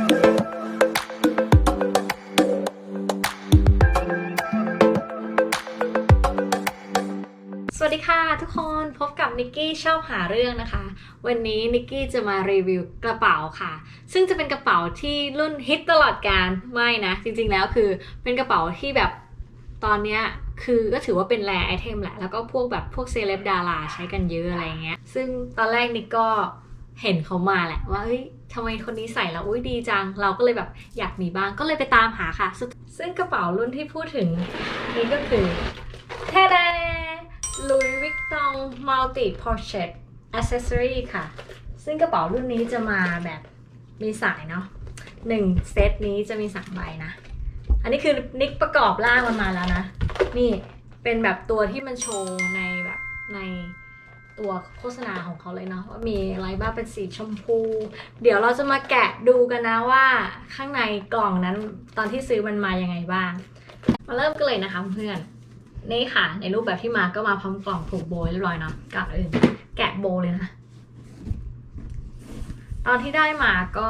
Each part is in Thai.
สวัสดีค่ะทุกคนพบกับนิกกี้ชอบหาเรื่องนะคะ วันนี้นิกกี้จะมารีวิวกระเป๋าค่ะ ซึ่งจะเป็นกระเป๋าที่รุ่นฮิตตลอดการไม่นะ จริงๆแล้วคือเป็นกระเป๋าที่แบบตอนเนี้ยคือก็ถือว่าเป็นแรไอเทมแหละ แล้วก็พวกแบบพวกเซเลบดาราใช้กันเยอะอะไรเงี้ย ซึ่งตอนแรกนิกก็ เห็นเขามาแหละว่าเฮ้ยทำไมคนนี้ใส่แล้วอุ้ยดีจัง เราก็เลยแบบอยากมีบ้างก็เลยไปตามหาค่ะ ซึ่งกระเป๋ารุ่นที่พูดถึงนี่ก็คือแท้ๆ Louis Vuitton Multi Portrait Accessory ค่ะ ซึ่งกระเป๋ารุ่นนี้จะมาแบบมีสายเนาะหนึ่งเซตนี้จะมีสามใบนะ อันนี้คือนิกประกอบร่างมันมาแล้วนะ นี่เป็นแบบตัวที่มันโชว์ในแบบใน ตัวโฆษณาของเขาเลยเนาะว่ามีอะไรบ้างเป็นสีชมพู เดี๋ยวเราจะมาแกะดูกันนะว่าข้างในกล่องนั้นตอนที่ซื้อมันมายังไงบ้าง มาเริ่มกันเลยนะคะเพื่อนนี่ค่ะ ในรูปแบบที่มาก็มาพร้อมกล่องผูกโบยเรียบร้อยเนาะก่อนอื่นแกะโบเลยนะ ตอนที่ได้มาก็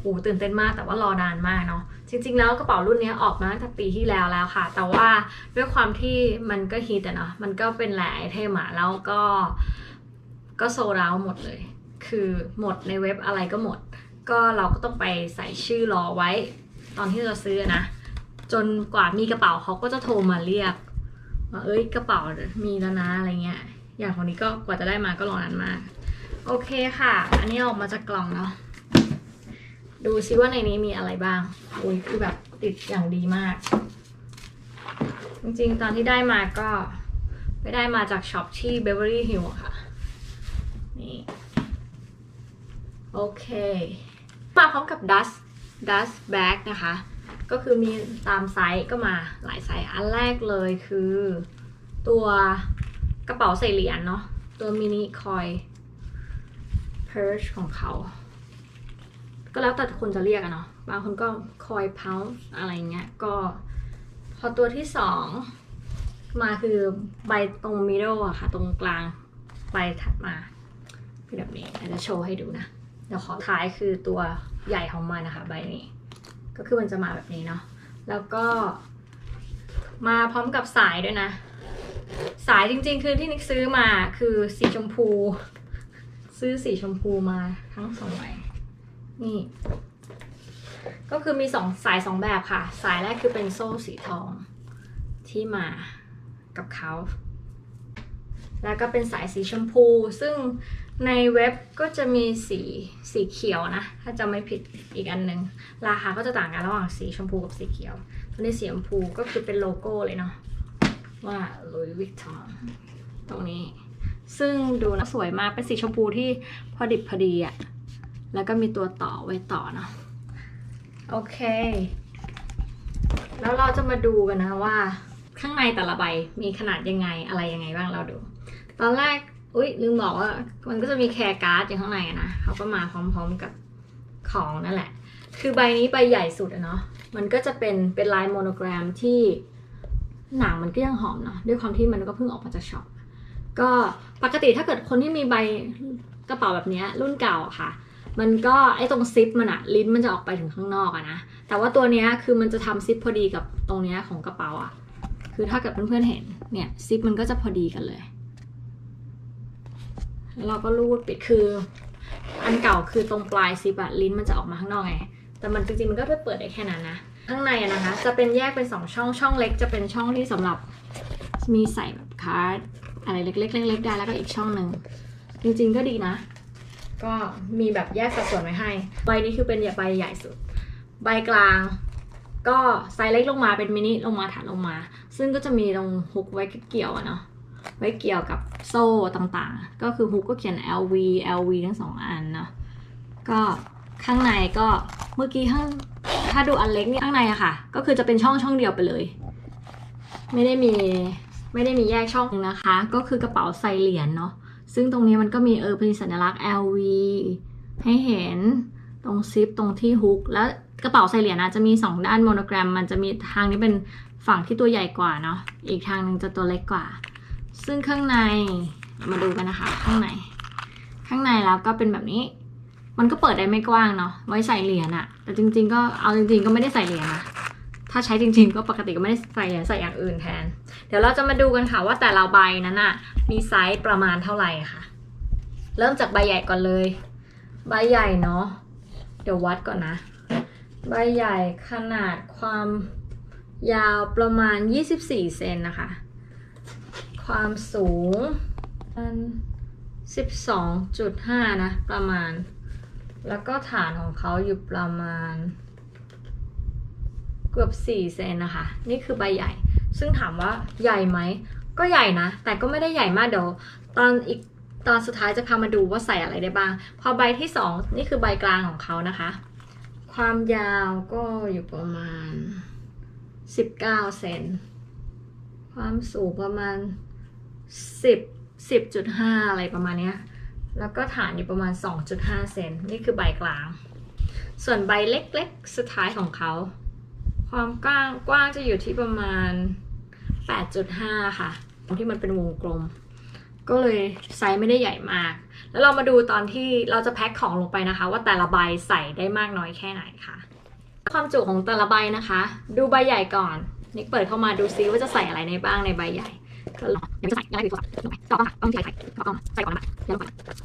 โหตื่นเต้นมากแต่ว่ารอนานมากเนาะจริง ๆ แล้วกระเป๋ารุ่นนี้ออกมาตั้งแต่ปีที่แล้วแล้วค่ะ แต่ว่าด้วยความที่มันก็ฮิตอะเนาะมันก็เป็นหล่ไอเทมอะแล้วก็ ก็โซลด์เอาหมดเลย คือหมดในเว็บอะไรก็หมด ก็เราก็ต้องไปใส่ชื่อรอไว้ ตอนที่เราซื้อนะ จนกว่ามีกระเป๋าเขาก็จะโทรมาเรียกว่าเอ้ยกระเป๋ามีแล้วนะอะไรเงี้ย อย่างของนี้ก็กว่าจะได้มาก็รอนานมาก โอเคค่ะ อันนี้ออกมาจากกล่องเนาะ ดูซิว่าในนี้มีอะไรบ้าง อุ้ยคือแบบติดอย่างดีมาก จริงๆ ตอนที่ได้มาก็ไปได้มาจากช็อปที่ Beverly Hills อะค่ะ นี่โอเค มาพร้อมกับ dust dust bag นะคะ ก็คือมีตามไซส์ก็มาหลายไซส์ อันแรกเลยคือตัวกระเป๋าใส่เหรียญเนาะ ตัวมินิคอย purse ของเขา ก็แล้วแต่คนจะเรียกอะเนาะ บางคนก็คอย pounce อะไรเงี้ย ก็พอตัวที่สองมาคือใบตรง middle อะค่ะ ตรงกลางใบถัดมา เป็นแบบนี้เดี๋ยวจะโชว์ให้ดูนะเดี๋ยวขอท้ายคือตัวใหญ่ของมันนะคะใบนี้ ก็คือมันจะมาแบบนี้เนาะแล้วก็มาพร้อมกับสายด้วยนะ สายจริงๆ คือที่นิกซื้อมาคือสีชมพู ซื้อสีชมพูมาทั้งสองใบนี่ ก็คือมีสองสายสองแบบค่ะ สายแรกคือเป็นโซ่สีทองที่มากับเขา แล้วก็เป็นสายสีชมพู ซึ่ง ในเว็บก็จะมีสีสีเขียวนะ ถ้าจำไม่ผิดอีกอันหนึ่งราคาก็จะต่างกันระหว่างสีชมพูกับสีเขียว ตัวนี้สีชมพูก็คือเป็นโลโก้เลยเนาะว่า Louis Vuitton ตรงนี้ ซึ่งดูนะสวยมากเป็นสีชมพูที่พอดิบพอดีอะแล้วก็มีตัวต่อไว้ต่อเนาะโอเค แล้วเราจะมาดูกันนะว่า ข้างในแต่ละใบมีขนาดยังไงอะไรยังไงบ้างเราดู ตอนแรก อุ้ยลืมบอกว่ามันก็จะมีแคร์การ์ดอยู่ข้างในนะเขาก็มาพร้อมๆกับของนั่นแหละ คือใบนี้ใบใหญ่สุดอะเนาะมันก็จะเป็นเป็นลายโมโนแกรมที่หนังมันก็ยังหอมเนาะด้วยความที่มันก็เพิ่งออกมาจากช็อปก็ปกติถ้าเกิดคนที่มีใบกระเป๋าแบบนี้รุ่นเก่าค่ะ มันก็ไอ้ตรงซิปมันอะลิ้นมันจะออกไปถึงข้างนอกอะนะแต่ว่าตัวเนี้ยคือมันจะทำซิปพอดีกับตรงเนี้ยของกระเป๋าอะคือถ้าเกิดเพื่อนๆเห็นเนี่ยซิปมันก็จะพอดีกันเลย เราก็รูดปิดคือ อันเก่าคือตรงปลายซิปอะลิ้นมันจะออกมาข้างนอกไง แต่มันจริงๆมันก็จะเปิดได้แค่นั้นนะ ข้างในอะนะคะ จะเป็นแยกเป็นสองช่องช่องเล็ก จะเป็นช่องที่สำหรับมีใส่แบบการ์ดอะไรเล็กๆเล็กๆได้แล้วก็อีกช่องหนึ่งจริงๆก็ดีนะ ก็มีแบบแยกสัดส่วนไว้ให้ ใบนี้คือเป็นใบใหญ่สุด ใบกลางก็ไซส์เล็กลงมาเป็นมินิลงมาถัดลงมา ซึ่งก็จะมีตรงฮุกไว้เกี่ยวอะเนาะ ไว้เกี่ยวกับโซ่ต่างๆ ก็คือฮุกก็เขียน LV LV ทั้งสองอันเนาะก็ข้างในก็เมื่อกี้ข้างถ้าดูอันเล็กนี่ข้างในอะค่ะ ก็คือจะเป็นช่องช่องเดียวไปเลย ไม่ได้มีไม่ได้มีแยกช่องนะคะ ก็คือกระเป๋าใส่เหรียญเนาะซึ่งตรงนี้มันก็มีเออเป็นสัญลักษณ์ LV ให้เห็นตรงซิปตรงที่ฮุกแล้วกระเป๋าใส่เหรียญนะจะมี 2 ด้านโมโนแกรม มันจะมีทางนี้เป็นฝั่งที่ตัวใหญ่กว่าเนาะอีกทางหนึ่งจะตัวเล็กกว่า ซึ่งข้างในมาดูกันนะคะ ข้างใน ข้างในแล้วก็เป็นแบบนี้ มันก็เปิดได้ไม่กว้างเนาะไว้ใส่เหรียญอะแต่จริง ๆ ก็เอาจริง ๆ ก็ไม่ได้ใส่เหรียญนะถ้าใช้จริง ๆ ก็ปกติก็ไม่ได้ใส่เหรียญใส่อย่างอื่นแทน เดี๋ยวเราจะมาดูกันค่ะว่าแต่ละใบนั้นอะมีไซส์ประมาณเท่าไหร่ค่ะ เริ่มจากใบใหญ่ก่อนเลย ใบใหญ่เนาะเดี๋ยววัดก่อนนะ ใบใหญ่ขนาดความยาวประมาณ 24 เซนนะคะ ความสูงมัน12.5นะ ประมาณ แล้วก็ฐานของเขาอยู่ประมาณ เกือบ4เซนนะคะ นี่คือใบใหญ่ ซึ่งถามว่าใหญ่ไหม ก็ใหญ่นะ แต่ก็ไม่ได้ใหญ่มากเดี๋ยวตอนอีกตอนสุดท้ายจะพามาดูว่าใส่อะไรได้บ้าง พอใบที่2นี่คือใบกลางของเขานะคะ ความยาวก็อยู่ประมาณ19เซน ความสูงประมาณ 10 10.5อะไรประมาณเนี้ย แล้วก็ฐานอยู่ประมาณ2.5เซนนี่คือใบกลาง ส่วนใบเล็กๆ สุดท้ายของเขา ความกว้างกว้างจะอยู่ที่ประมาณ8.5ค่ะ ที่มันเป็นวงกลม ก็เลยไซส์ไม่ได้ใหญ่มาก แล้วเรามาดูตอนที่เราจะแพ็คของลงไปนะคะ ว่าแต่ละใบใส่ได้มากน้อยแค่ไหนค่ะ ความจุของแต่ละใบนะคะ ดูใบใหญ่ก่อนนิกเปิดเข้ามาดูซิว่าจะใส่อะไรในบ้างในใบใหญ่ ก็ลองเดี๋ยวจะใส่ยังไงดีกว่าลงไปต่อก็ค่ะต้องใส่ไข่ต่อก่อนใส่ก่อนนะคะเดี๋ยวลงไป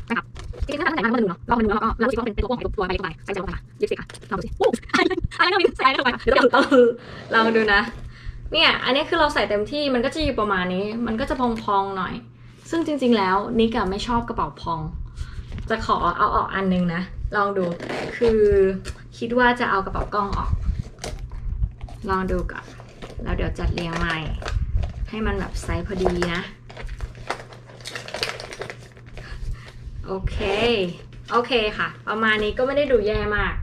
นะครับจริงๆถ้าตั้งแต่นั้นมาดูเนาะลองมาดูแล้วก็แล้วดูซิว่าเป็นตัวโป้งตัวใบเล็กตัวใบใส่ลงไปค่ะลิปสติกค่ะลองดูสิโอ้อะไรก็มีใส่ลงไปเดี๋ยวเราลองดูนะ เนี่ย อันนี้คือเราใส่เต็มที่มันก็จะอยู่ประมาณนี้ มันก็จะพองๆหน่อย ซึ่งจริง ๆ แล้วนิกอะไม่ชอบกระเป๋าพอง จะขอเอาออกอันนึงนะลองดูคือคิดว่าจะเอากระเป๋ากล้องออก ลองดูก่อนแล้วเดี๋ยวจัดเรียงใหม่ ให้มันแบบไซส์พอดีนะ โอเค โอเคค่ะ ประมาณนี้ก็ไม่ได้ดูแย่มาก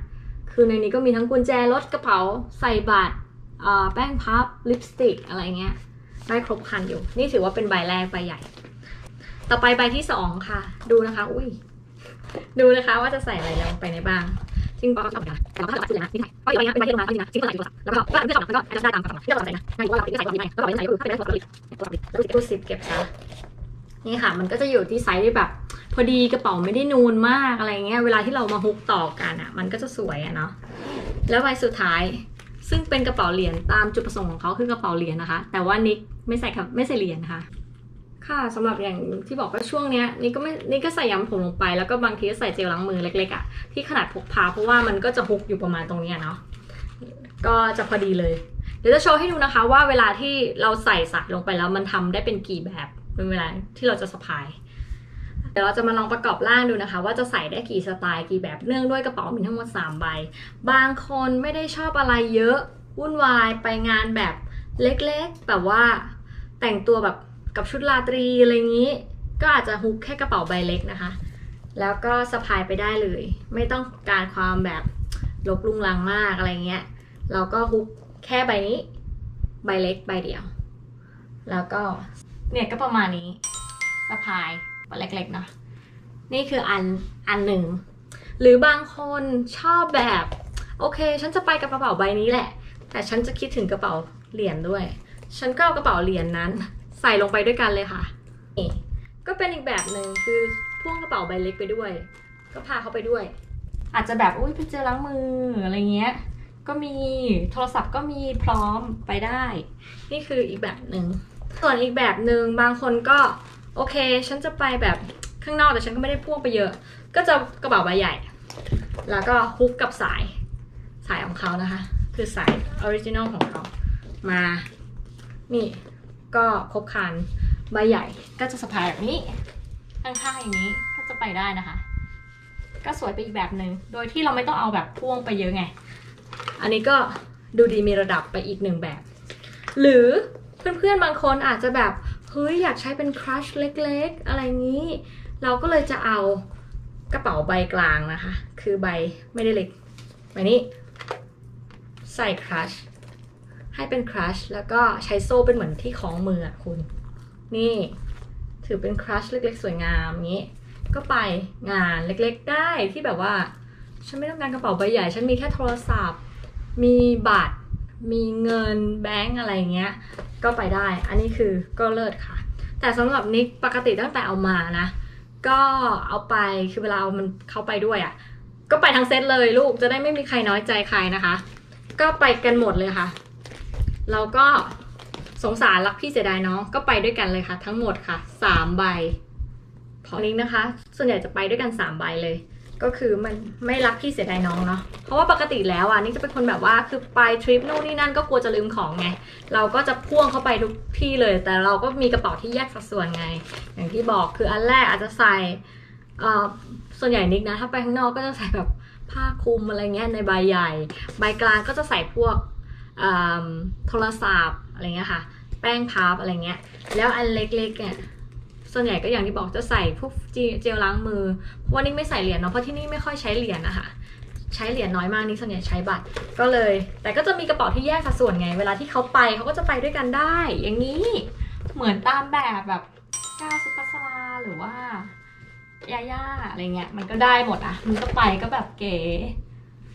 คือในนี้ก็มีทั้งกุญแจรถกระเป๋าใส่บัตรแป้งพับลิปสติกอะไรเงี้ย ได้ครบครันอยู่ นี่ถือว่าเป็นใบแรกใบใหญ่ ต่อไปใบที่สองค่ะ ดูนะคะ อุ้ย ดูนะคะว่าจะใส่อะไรลงไปในบ้าง จริงก็ทำกันแต่ว่าถ้าเราตัดสินเลยนะนี่ไงก็อีกใบนึงใบที่ลงมาที่นี่นะทิ้งตัวใส่โทรศัพท์แล้วก็ก็ที่สองมันก็อาจจะได้ตามกันที่เราตัดสินะง่ายว่าเราติดใส่ตัวนี้ไงแล้วเราไม่ใส่ก็คือถ้าเป็นโทรศัพท์โทรศัพท์แล้วตู้ซิปเก็บซะนี่ค่ะ มันก็จะอยู่ที่ไซส์ที่แบบ พอดีกระเป๋าไม่ได้นูนมากอะไรเงี้ยเวลาที่เรามาฮุกต่อกันอะ มันก็จะสวยอะเนาะแล้วใบสุดท้ายซึ่งเป็นกระเป๋าเหรียญตามจุดประสงค์ของเขาคือกระเป๋าเหรียญนะคะ แต่ว่านิกไม่ใส่ครับไม่ใส่เหรียญนะคะ ค่ะสำหรับอย่างที่บอกว่าช่วงเนี้ยนี่ก็ไม่นี่ก็ใส่ย้ำผมลงไป แล้วก็บางทีก็ใส่เจลล้างมือเล็กๆอะ่ะที่ขนาดพกพาเพราะว่ามันก็จะฮุกอยู่ประมาณตรงเนี้ยเนาะก็จะพอดีเลย เดี๋ยวจะโชว์ให้ดูนะคะว่าเวลาที่เราใส่สายลงไปแล้วมันทำได้เป็นกี่แบบเป็นเวลาที่เราจะสะพาย เดี๋ยวเราจะมาลองประกอบร่างดูนะคะ ว่าจะใส่ได้กี่สไตล์กี่แบบเนื่องด้วยกระเป๋ามีทั้งหมด3ใบบางคนไม่ได้ชอบอะไรเยอะวุ่นวายไปงานแบบเล็กๆแบบว่าแต่งตัวแบบ กับชุดราตรีอะไรอย่างนี้ ก็อาจจะฮุกแค่กระเป๋าใบเล็กนะคะ แล้วก็สะพายไปได้เลย ไม่ต้องการความแบบลบลุงลังมากอะไรเงี้ย เราก็ฮุกแค่ใบนี้ ใบเล็กใบเดียว แล้วก็เนี่ยก็ประมาณนี้สะพายใบเล็กๆเนาะนี่คืออันอันหนึ่ง หรือบางคนชอบแบบ โอเค ฉันจะไปกับกระเป๋าใบนี้แหละ แต่ฉันจะคิดถึงกระเป๋าเหรียญด้วย ฉันก็เอากระเป๋าเหรียญนั้น ใส่ลงไปด้วยกันเลยค่ะนี่ก็เป็นอีกแบบหนึ่งคือพ่วงกระเป๋าใบเล็กไปด้วย ก็พาเขาไปด้วย อาจจะแบบอุ้ยไปเจอล้างมืออะไรเงี้ย ก็มีโทรศัพท์ก็มีพร้อมไปได้ นี่คืออีกแบบหนึ่งส่วนอีกแบบหนึ่งบางคนก็โอเค ฉันจะไปแบบข้างนอกแต่ฉันก็ไม่ได้พ่วงไปเยอะ ก็จะกระเป๋าใบใหญ่ แล้วก็ฮุกกับสายสายของเขานะคะ คือสายออริจินอลของเขามา นี่ ก็คบคันใบใหญ่ก็จะสะพายแบบนี้ข้างๆอย่างนี้ก็จะไปได้นะคะ ก็สวยไปอีกแบบหนึ่งโดยที่เราไม่ต้องเอาแบบพ่วงไปเยอะไง อันนี้ก็ดูดีมีระดับไปอีกหนึ่งแบบ หรือเพื่อนๆบางคนอาจจะแบบเฮ้ยอยากใช้เป็นครัชเล็กๆ อะไรงี้ เราก็เลยจะเอากระเป๋าใบกลางนะคะ คือใบไม่ได้เล็กใบนี้ ใส่ครัช ให้เป็นครัชแล้วก็ใช้โซ่เป็นเหมือนที่คล้องมืออะคุณ นี่ ถือเป็นครัชเล็กๆ สวยงามอย่างนี้ ก็ไปงานเล็กๆได้ที่แบบว่า ฉันไม่ต้องการกระเป๋าใบใหญ่ ฉันมีแค่โทรศัพท์ มีบัตร มีเงินแบงก์อะไรเงี้ย ก็ไปได้ อันนี้คือก็เลิศค่ะ แต่สำหรับนิกปกติตั้งแต่เอามานะ ก็เอาไปคือเวลาเอามันเข้าไปด้วยอะ่ะ ก็ไปทั้งเซตเลยลูกจะได้ไม่มีใครน้อยใจใครนะคะ ก็ไปกันหมดเลยค่ะ เราก็สงสารรักพี่เสียดายน้องก็ไปด้วยกันเลยค่ะ ทั้งหมดค่ะสามใบพอนี้นะคะ ส่วนใหญ่จะไปด้วยกันสามใบเลย ก็คือมันไม่รักพี่เสียดายน้องเนาะเพราะว่าปกติแล้วอะนี่จะเป็นคนแบบว่าคือไปทริปนู่นนี่นั่นก็กลัวจะลืมของไงเราก็จะพ่วงเข้าไปทุกที่เลย แต่เราก็มีกระเป๋าที่แยกสัดส่วนไง อย่างที่บอกคืออันแรกอาจจะใส่เอ่อส่วนใหญ่นิกนะถ้าไปข้างนอกก็จะใส่แบบผ้าคลุมอะไรเงี้ยในใบใหญ่ ใบกลางก็จะใส่พวก โทรศัพท์อะไรเงี้ยค่ะ แป้งพับอะไรเงี้ย แล้วอันเล็กๆเนี่ยส่วนใหญ่ก็อย่างที่บอกจะใส่พวกเจลล้างมือ เพราะว่านี่ไม่ใส่เหรียญเนาะเพราะที่นี่ไม่ค่อยใช้เหรียญนะคะใช้เหรียญน้อยมากนี่ส่วนใหญ่ใช้บัตรก็เลย แต่ก็จะมีกระเป๋าที่แยกสัดส่วนไง เวลาที่เขาไปเขาก็จะไปด้วยกันได้ อย่างนี้เหมือนตามแบบแบบก้าวซุปเปอร์สลาหรือว่ายาย่าอะไรเงี้ยมันก็ได้หมดอะมันก็ไปก็แบบเก๋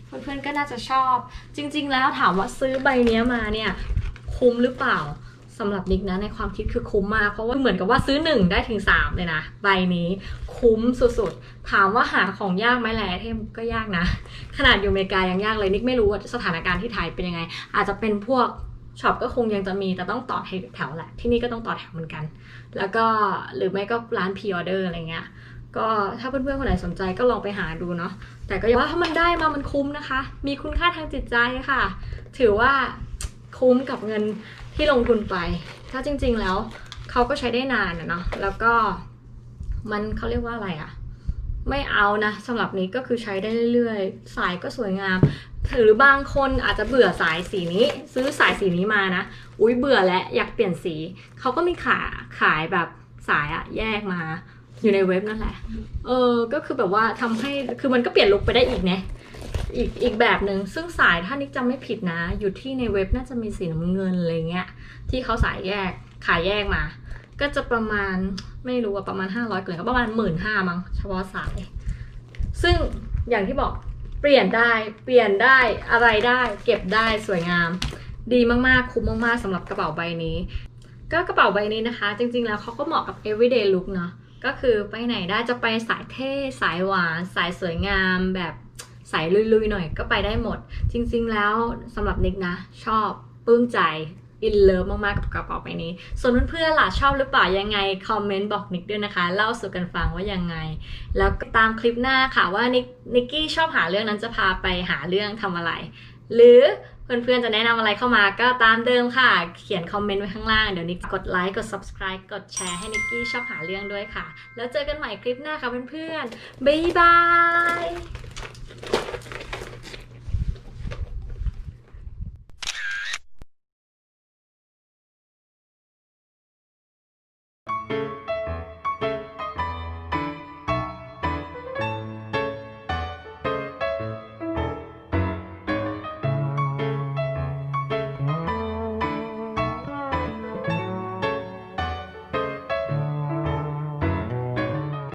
เพื่อนๆก็น่าจะชอบ จริง ๆ แล้วถามว่าซื้อใบนี้มาเนี่ยคุ้มหรือเปล่าสำหรับนิกนะในความคิดคือคุ้มมากเพราะว่าเหมือนกับว่าซื้อหนึ่งได้ถึงสามเลยนะ ใบนี้คุ้มสุดๆ ถามว่าหาของยากไหมแหละเทมก็ยากนะ ขนาดอยู่อเมริกายังยากเลยนิกไม่รู้ว่าสถานการณ์ที่ไทยเป็นยังไง อาจจะเป็นพวกช็อปก็คงยังจะมีแต่ต้องต่อแถวแหละ ที่นี่ก็ต้องต่อแถวเหมือนกัน แล้วก็หรือไม่ก็ร้านพ r ออเดอร์อะไรเงี้ย ก็ถ้าเพื่อนๆคนไหนสนใจก็ลองไปหาดูเนาะแต่ก็อย่าว่าถ้ามันได้มามันคุ้มนะคะ มีคุณค่าทางจิตใจค่ะ ถือว่าคุ้มกับเงินที่ลงทุนไป ถ้าจริง ๆแล้วเขาก็ใช้ได้นานอะเนาะแล้วก็มันเขาเรียกว่าอะไรอะไม่เอานะสำหรับนี้ก็คือใช้ได้เรื่อยๆ สายก็สวยงาม หรือบางคนอาจจะเบื่อสายสีนี้ ซื้อสายสีนี้มานะ อุ้ยเบื่อแล้วอยากเปลี่ยนสี เขาก็มีขายขายแบบสายอะแยกมา อยู่ในเว็บนั่นแหละ เออ ก็คือแบบว่าทำให้ คือมันก็เปลี่ยนลุคไปได้อีกนะอีกอีกแบบหนึ่งซึ่งสายถ้านิกจำไม่ผิดนะ อยู่ที่ในเว็บน่าจะมีสีน้ำเงินอะไรเงี้ย ที่เขาสายแยก ขายแยกมา ก็จะประมาณไม่รู้ว่าประมาณ 500เกินก็ประมาณหมื่นห้ามั้งเฉพาะสาย ซึ่งอย่างที่บอกเปลี่ยนได้เปลี่ยนได้อะไรได้ เก็บได้สวยงาม ดีมากๆ คุ้มมากๆสำหรับกระเป๋าใบนี้ ก็กระเป๋าใบนี้นะคะ จริงๆแล้วเขาก็เหมาะกับ everyday look เนาะ ก็คือไปไหนได้จะไปสายเท่สายหวาน สายสวยงามแบบสายลุยๆหน่อยก็ไปได้หมด จริงๆแล้วสำหรับนิกนะ ชอบปลื้มใจอินเลิฟมาก ๆ กับกระเป๋าใบนี้ ส่วนเพื่อนๆล่ะชอบหรือเปล่ายังไง คอมเมนต์บอกนิกด้วยนะคะ เล่าสู่กันฟังว่ายังไง แล้วตามคลิปหน้าค่ะว่านิกนิกกี้ชอบหาเรื่องนั้นจะพาไปหาเรื่องทำอะไร หรือ เพื่อนๆจะแนะนำอะไรเข้ามาก็ตามเดิมค่ะ เขียนคอมเมนต์ไว้ข้างล่าง เดี๋ยวนิกกดไลค์ กด subscribe กดแชร์ให้นิกกี้ชอบหาเรื่องด้วยค่ะ แล้วเจอกันใหม่คลิปหน้าค่ะเพื่อนๆ บ๊ายบาย